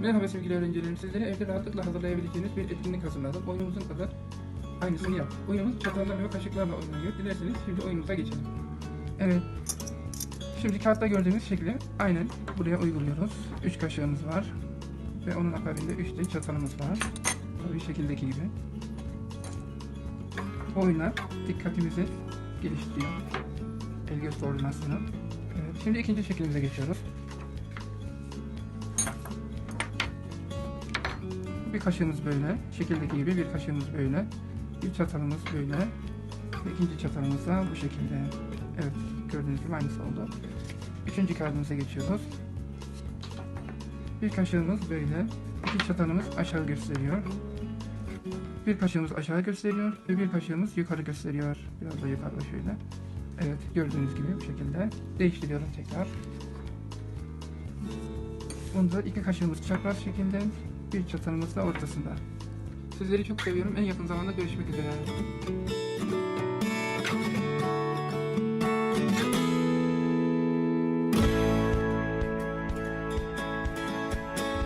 Merhaba sevgili öğrencilerim. Sizlere evde rahatlıkla hazırlayabileceğiniz bir etkinlik hazırladım. Oyunumuzun adı aynısını yap. Oyunumuz çatallarla ve kaşıklarla oynanıyor. Dilerseniz şimdi oyunumuza geçelim. Evet. Şimdi kağıtta gördüğünüz şekli aynen buraya uyguluyoruz. 3 kaşığımız var. Ve onun akabinde 3 de çatalımız var. Tabii şekildeki gibi. Oyuna dikkatimizi geliştiriyor. El göz koordinasyonu. Evet, şimdi ikinci şeklimize geçiyoruz. Bir kaşığımız böyle, şekildeki gibi bir kaşığımız böyle, bir çatalımız böyle, ve ikinci çatalımız da bu şekilde. Evet, gördüğünüz gibi aynısı oldu. Üçüncü kağıdımıza geçiyoruz. Bir kaşığımız böyle, iki çatalımız aşağı gösteriyor. Bir kaşığımız aşağı gösteriyor ve bir kaşığımız yukarı gösteriyor. Biraz da yukarıda şöyle. Evet, gördüğünüz gibi bu şekilde. Değiştiriyorum tekrar. Bunda iki kaşığımız çapraz şekilde, bir çatalımız da ortasında. Sizleri çok seviyorum. En yakın zamanda görüşmek üzere.